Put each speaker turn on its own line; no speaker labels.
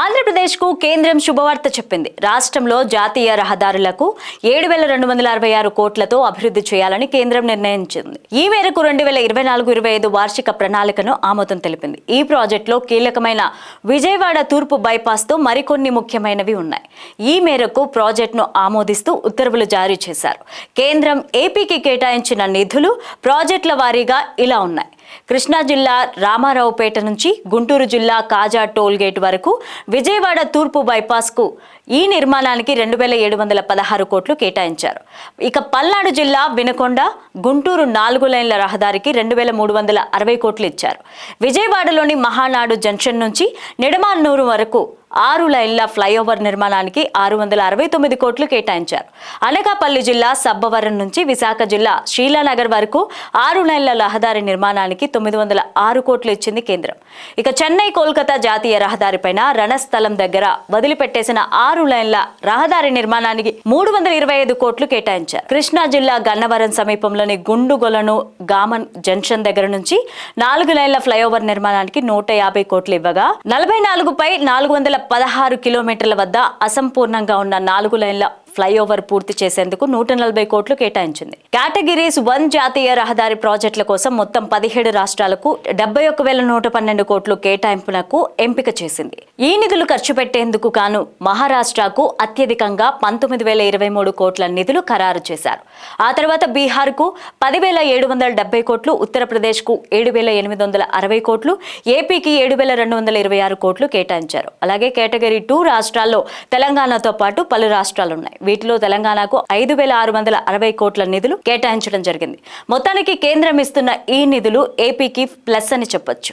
ఆంధ్రప్రదేశ్కు కేంద్రం శుభవార్త చెప్పింది. రాష్ట్రంలో జాతీయ రహదారులకు ఏడు వేల రెండు వందల అరవై ఆరు కోట్లతో అభివృద్ధి చేయాలని కేంద్రం నిర్ణయించింది. ఈ మేరకు రెండు వేల ఇరవై నాలుగు ఇరవై ఐదు వార్షిక ప్రణాళికను ఆమోదం తెలిపింది. ఈ ప్రాజెక్టులో కీలకమైన విజయవాడ తూర్పు బైపాస్తో మరికొన్ని ముఖ్యమైనవి ఉన్నాయి. ఈ మేరకు ప్రాజెక్టును ఆమోదిస్తూ ఉత్తర్వులు జారీ చేశారు. కేంద్రం ఏపీకి కేటాయించిన నిధులు ప్రాజెక్టుల వారీగా ఇలా ఉన్నాయి. కృష్ణా జిల్లా రామారావుపేట నుంచి గుంటూరు జిల్లా కాజా టోల్ గేట్ వరకు విజయవాడ తూర్పు బైపాస్కు ఈ నిర్మాణానికి రెండు వేల ఏడు వందల పదహారు కోట్లు కేటాయించారు. ఇక పల్నాడు జిల్లా వినకొండ గుంటూరు నాలుగు లైన్ల రహదారికి రెండు వేల మూడు వందల అరవై కోట్లు ఇచ్చారు. విజయవాడలోని మహానాడు జంక్షన్ నుంచి నిడమాన్నూరు వరకు ఆరు లైన్ల ఫ్లైఓవర్ నిర్మాణానికి ఆరు వందల అరవై తొమ్మిది కోట్లు కేటాయించారు. అనకాపల్లి జిల్లా సబ్బవరం నుంచి విశాఖ జిల్లా శ్రీలానగర్ వరకు ఆరు లైన్ల రహదారి నిర్మాణానికి తొమ్మిది వందల ఆరు కోట్లు ఇచ్చింది కేంద్రం. ఇక చెన్నై కోల్కతా జాతీయ రహదారిపైన రణస్థలం దగ్గర వదిలిపెట్టేసిన ఆరు లైన్ల రహదారి నిర్మాణానికి మూడు వందల ఇరవై ఐదు కోట్లు కేటాయించారు. కృష్ణా జిల్లా గన్నవరం సమీపంలోని గుండుగొలను గామన్ జంక్షన్ దగ్గర నుంచి నాలుగు లైన్ల ఫ్లైఓవర్ నిర్మాణానికి నూట యాభై కోట్లు ఇవ్వగా నలభై నాలుగుపై నాలుగు వందల పదహారు కిలోమీటర్ల వద్ద అసంపూర్ణంగా ఉన్న నాలుగు లైన్ల ఫ్లైఓవర్ పూర్తి చేసేందుకు నూట నలభై కోట్లు కేటాయించింది. కేటగిరీస్ వన్ జాతీయ రహదారి ప్రాజెక్టుల కోసం మొత్తం పదిహేడు రాష్ట్రాలకు డెబ్బై ఒక వేల నూట పన్నెండు కోట్లు కేటాయింపునకు ఎంపిక చేసింది. ఈ నిధులు ఖర్చు పెట్టేందుకు గాను మహారాష్ట్రకు అత్యధికంగా పంతొమ్మిది వేల ఇరవై మూడు కోట్ల నిధులు ఖరారు చేశారు. ఆ తర్వాత బీహార్కు పదివేల ఏడు వందల డెబ్బై కోట్లు ఉత్తరప్రదేశ్కు ఏడు వేల ఎనిమిది వందల అరవై కోట్లు ఏపీకి ఏడు వేల రెండు వందల ఇరవై ఆరు కోట్లు కేటాయించారు. అలాగే కేటగిరీ టూ రాష్ట్రాల్లో తెలంగాణతో పాటు పలు రాష్ట్రాలు ఉన్నాయి వీటిలో తెలంగాణకు ఐదు వేల ఆరు వందల అరవై కోట్ల నిధులు కేటాయించడం జరిగింది. మొత్తానికి కేంద్రం ఇస్తున్న ఈ నిధులు ఏపీకి ప్లస్ అని చెప్పొచ్చు.